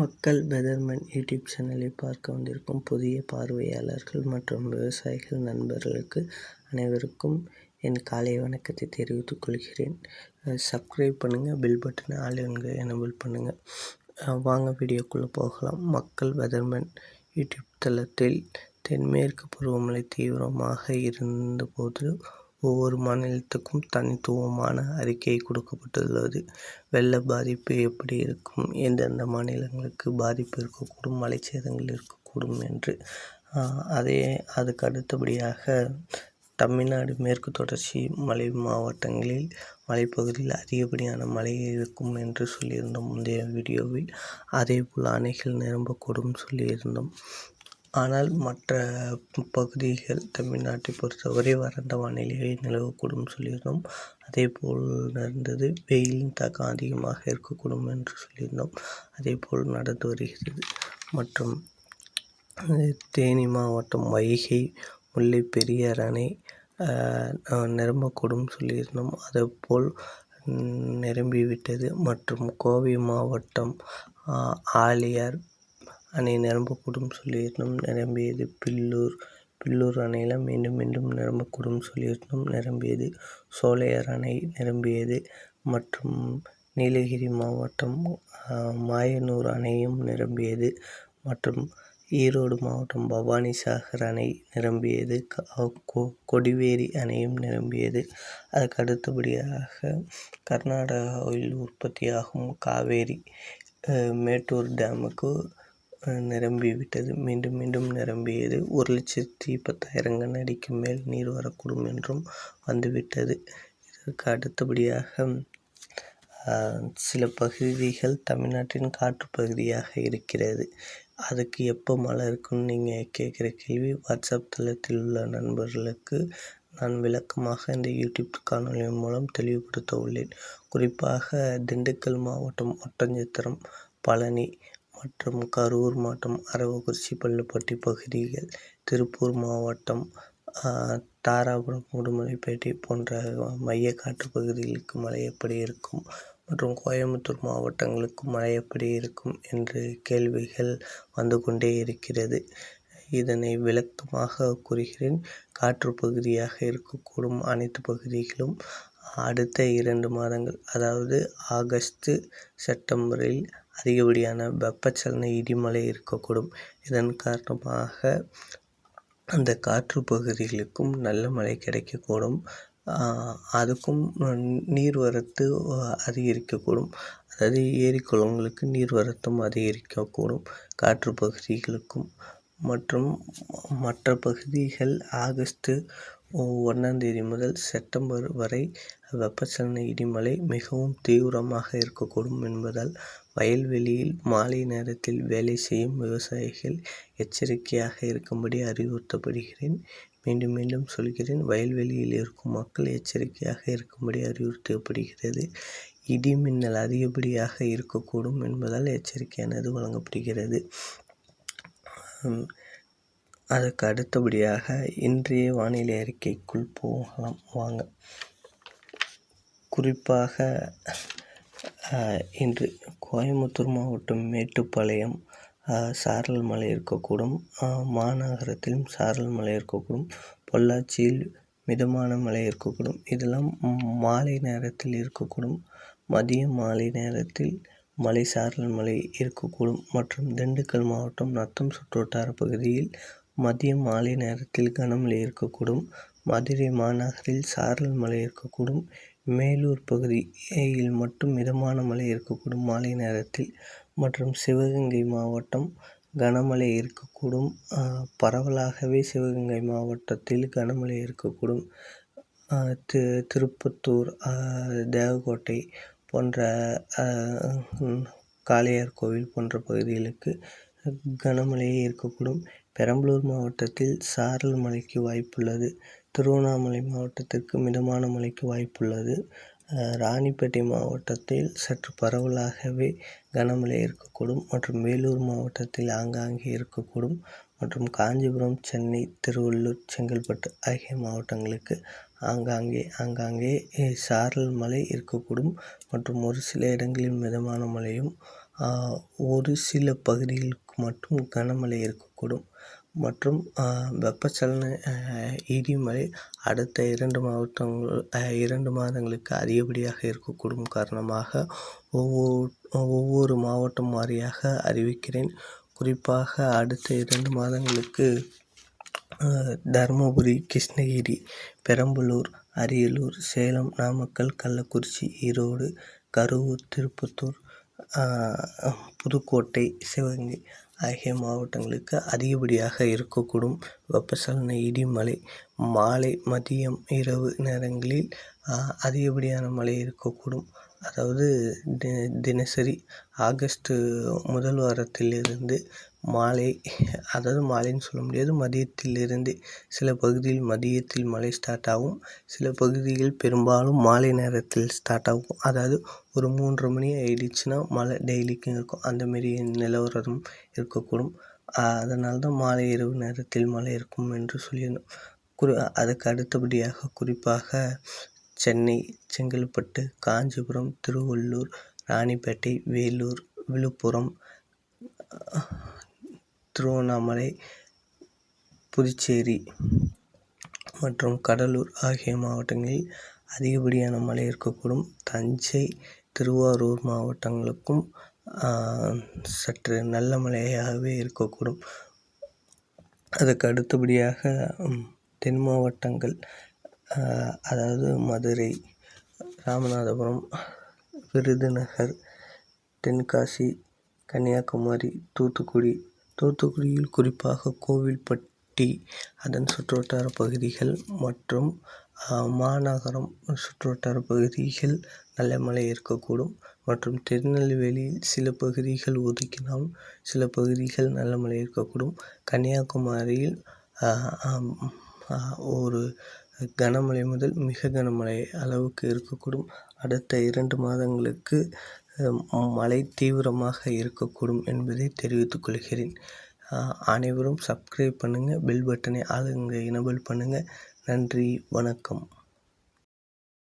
மக்கள் பெதர்மன் யூடியூப் சேனலை பார்க்க வந்திருக்கும் புதிய பார்வையாளர்கள் மற்றும் விவசாயிகள் நண்பர்களுக்கு அனைவருக்கும் என் காலை வணக்கத்தை தெரிவித்துக் கொள்கிறேன். சப்ஸ்கிரைப் பண்ணுங்கள் பில் பட்டனை ஆல் என்க எனபிள் பண்ணுங்கள் வாங்க வீடியோக்குள்ளே போகலாம். மக்கள் பெதர்மன் யூடியூப் தளத்தில் தென்மேற்கு பருவமழை தீவிரமாக இருந்தபோது ஒவ்வொரு மாநிலத்துக்கும் தனித்துவமான அறிக்கை கொடுக்கப்பட்டுள்ளது. வெள்ள பாதிப்பு எப்படி இருக்கும்? எந்தெந்த மாநிலங்களுக்கு பாதிப்பு இருக்கக்கூடும்? மலைச்சேதங்கள் இருக்கக்கூடும் என்று. அதே அதுக்கு அடுத்தபடியாக தமிழ்நாடு மேற்கு தொடர்ச்சி மலை மாவட்டங்களில் மலைப்பகுதியில் அதிகப்படியான மழை இருக்கும் என்று சொல்லியிருந்தோம் முந்தைய வீடியோவில். அதேபோல் அணைகள் நிரம்பக்கூடும் சொல்லியிருந்தோம். ஆனால் மற்ற பகுதிகள் தமிழ்நாட்டை பொறுத்தவரை வறண்ட வானிலையை நிலவக்கூடும் சொல்லியிருந்தோம். அதே போல் நடந்தது வெயிலின் தாக்கம் அதிகமாக இருக்கக்கூடும் என்று சொல்லியிருந்தோம். அதே போல் நடந்து வருகிறது. மற்றும் தேனி மாவட்டம் வைகை முல்லை பெரியார் அணை நிரம்பக்கூடும் சொல்லியிருந்தோம். அதுபோல் நிரம்பிவிட்டது. மற்றும் கோவை மாவட்டம் ஆலியார் அணை நிரம்பக்கூடும் சொல்லியிருந்தோம் நிரம்பியது பில்லூர். பில்லூர் அணையில் மீண்டும் மீண்டும் நிரம்பக்கூடும் சொல்லியிருந்தோம் நிரம்பியது சோலையார் அணை நிரம்பியது மற்றும் நீலகிரி மாவட்டம் மாயனூர் அணையும் நிரம்பியது மற்றும் ஈரோடு மாவட்டம் பவானி சாகர் அணை நிரம்பியது. கொடிவேரி அணையும் நிரம்பியது. அதுக்கு அடுத்தபடியாக கர்நாடகாவில் உற்பத்தியாகும் காவேரி மேட்டூர் டேமுக்கு நிரம்பிவிட்டது. மீண்டும் மீண்டும் நிரம்பியது. ஒரு லட்சத்தி பத்தாயிரம் கன மேல் நீர் வரக்கூடும் என்றும் வந்துவிட்டது. இதற்கு அடுத்தபடியாக சில பகுதிகள் தமிழ்நாட்டின் காற்று பகுதியாக இருக்கிறது. அதுக்கு எப்போ மழை இருக்கும்னு நீங்கள் கேட்குற கேள்வி வாட்ஸ்அப் தளத்தில் உள்ள நண்பர்களுக்கு நான் விளக்கமாக இந்த யூடியூப் காணொலியின் மூலம் தெளிவுபடுத்த உள்ளேன். குறிப்பாக திண்டுக்கல் மாவட்டம் ஒட்டஞ்சத்திரம் பழனி மற்றும் கரூர் மாவட்டம் அரவக்குறிச்சி பள்ளுப்பட்டி பகுதிகள் திருப்பூர் மாவட்டம் தாராபுரம் உடுமலைப்பேட்டை போன்ற மைய காற்று பகுதிகளுக்கு மழை எப்படி இருக்கும் மற்றும் கோயம்புத்தூர் மாவட்டங்களுக்கு மழை எப்படி இருக்கும் என்று கேள்விகள் வந்து கொண்டே இருக்கிறது. இதனை விளக்கமாக கூறுகிறேன். காற்று பகுதியாக இருக்கக்கூடும் அனைத்து பகுதிகளும். அடுத்த இரண்டு மாதங்கள் அதாவது ஆகஸ்ட்டு செப்டம்பரில் அதிகப்படியான வெப்பச்சலன இடிமழை இருக்கக்கூடும். இதன் காரணமாக அந்த காற்று பகுதிகளுக்கும் நல்ல மழை கிடைக்கக்கூடும். அதுக்கும் நீர்வரத்து அதிகரிக்கக்கூடும். அதாவது ஏரி குளங்களுக்கு நீர்வரத்தும் அதிகரிக்கக்கூடும் காற்று பகுதிகளுக்கும். மற்றும் மற்ற பகுதிகள் ஆகஸ்ட்டு ஒன்றாந்தேதி முதல் செப்டம்பர் வரை வெப்பச்சலன இடிமலை மிகவும் தீவிரமாக இருக்கக்கூடும் என்பதால் வயல்வெளியில் மாலை நேரத்தில் வேலை செய்யும் விவசாயிகள் எச்சரிக்கையாக இருக்கும்படி அறிவுறுத்தப்படுகிறேன். மீண்டும் மீண்டும் சொல்கிறேன் வயல்வெளியில் இருக்கும் மக்கள் எச்சரிக்கையாக இருக்கும்படி அறிவுறுத்தப்படுகிறது. இடி மின்னல் அதிகப்படியாக இருக்கக்கூடும் என்பதால் எச்சரிக்கையானது வழங்கப்படுகிறது. அதற்கு அடுத்தபடியாக இன்றைய வானிலை அறிக்கைக்குள் போகலாம். வாங்க. குறிப்பாக இன்று கோயம்புத்தூர் மாவட்டம் மேட்டுப்பாளையம் சாரல் மலை இருக்கக்கூடும். மாநகரத்திலும் சாரல் மலை இருக்கக்கூடும். பொள்ளாச்சியில் மிதமான மழை இருக்கக்கூடும். இதெல்லாம் மாலை நேரத்தில் இருக்கக்கூடும். மதிய மாலை நேரத்தில் மலை சாரல் மலை இருக்கக்கூடும். மற்றும் திண்டுக்கல் மாவட்டம் நத்தம் சுற்றுவட்டார பகுதியில் மதியம் மாலை நேரத்தில் கனமழை இருக்கக்கூடும். மதுரை மாநகரில் சாரல் மழை இருக்கக்கூடும். மேலூர் பகுதியில் மட்டும் மிதமான மழை இருக்கக்கூடும். மாலை நேரத்தில் மற்றும் சிவகங்கை மாவட்டம் கனமழை இருக்கக்கூடும். பரவலாகவே சிவகங்கை மாவட்டத்தில் கனமழை இருக்கக்கூடும். தி திருப்பத்தூர் தேவக்கோட்டை போன்ற காளையார் கோவில் போன்ற பகுதிகளுக்கு கனமழையே இருக்கக்கூடும். பெரம்பலூர் மாவட்டத்தில் சாரல் மழைக்கு வாய்ப்புள்ளது. திருவண்ணாமலை மாவட்டத்திற்கு மிதமான மழைக்கு வாய்ப்புள்ளது. ராணிப்பேட்டை மாவட்டத்தில் சற்று பரவலாகவே கனமழை இருக்கக்கூடும். மற்றும் வேலூர் மாவட்டத்தில் ஆங்காங்கே இருக்கக்கூடும். மற்றும் காஞ்சிபுரம் சென்னை திருவள்ளூர் செங்கல்பட்டு ஆகிய மாவட்டங்களுக்கு ஆங்காங்கே ஆங்காங்கே சாரல் மழை இருக்கக்கூடும். மற்றும் ஒரு சில இடங்களில் மிதமான மழையும் ஒரு சில பகுதிகளுக்கு மட்டும் கனமழை இருக்கக்கூடும். மற்றும் வெப்பச்சலன இடிமழை அடுத்த இரண்டு மாவட்டங்கள் இரண்டு மாதங்களுக்கு அதிகப்படியாக இருக்கக்கூடும் காரணமாக ஒவ்வொரு ஒவ்வொரு மாவட்டம் வாரியாக அறிவிக்கிறேன். குறிப்பாக அடுத்த இரண்டு மாதங்களுக்கு தருமபுரி கிருஷ்ணகிரி பெரம்பலூர் அரியலூர் சேலம் நாமக்கல் கள்ளக்குறிச்சி ஈரோடு கரூர் திருப்பத்தூர் புதுக்கோட்டை சிவகங்கை ஆகிய மாவட்டங்களுக்கு அதிகப்படியாக இருக்கக்கூடும். வெப்பசலன இடி மழை. மாலை மதியம் இரவு நேரங்களில் அதிகப்படியான மழை இருக்கக்கூடும். அதாவது தி தினசரி ஆகஸ்ட்டு முதல் வாரத்திலிருந்து மாலை அதாவது மாலைன்னு சொல்ல முடியாது மதியத்திலிருந்து சில பகுதியில் மதியத்தில் மழை ஸ்டார்ட் ஆகும். சில பகுதியில் பெரும்பாலும் மாலை நேரத்தில் ஸ்டார்ட் ஆகும். அதாவது ஒரு மூன்றரை மணி ஆயிடுச்சுன்னா மழை டெய்லிக்கும் இருக்கும். அந்தமாரி நிலவரம் இருக்கக்கூடும். அதனால் தான் மாலை இரவு நேரத்தில் மழை இருக்கும் என்று சொல்லியிருந்தோம். குறி அதுக்கு அடுத்தபடியாக குறிப்பாக சென்னை செங்கல்பட்டு காஞ்சிபுரம் திருவள்ளூர் ராணிப்பேட்டை வேலூர் விழுப்புரம் திருவண்ணாமலை புதுச்சேரி மற்றும் கடலூர் ஆகிய மாவட்டங்களில் அதிகப்படியான மழை இருக்கக்கூடும். தஞ்சை திருவாரூர் மாவட்டங்களுக்கும் சற்று நல்ல மழையாகவே இருக்கக்கூடும். அதுக்கு அடுத்தபடியாக தென் மாவட்டங்கள் அதாவது மதுரை ராமநாதபுரம் விருதுநகர் தென்காசி கன்னியாகுமரி தூத்துக்குடி தூத்துக்குடியில் குறிப்பாக கோவில்பட்டி அதன் சுற்றுவட்டார பகுதிகள் மற்றும் மாநகரம் சுற்றுவட்டார பகுதிகள் நல்ல மழை இருக்கக்கூடும். மற்றும் திருநெல்வேலியில் சில பகுதிகள் ஒதுக்கினாலும் சில பகுதிகள் நல்ல மழை இருக்கக்கூடும். கன்னியாகுமரியில் ஒரு கனமழை முதல் மிக கனமழை அளவுக்கு இருக்கக்கூடும். அடுத்த இரண்டு மாதங்களுக்கு மழை தீவிரமாக இருக்கக்கூடும் என்பதை தெரிவித்துக் கொள்கிறேன். அனைவரும் சப்ஸ்கிரைப் பண்ணுங்கள் பெல் பட்டனை ஆளுங்க எனேபிள் பண்ணுங்கள் நன்றி வணக்கம்.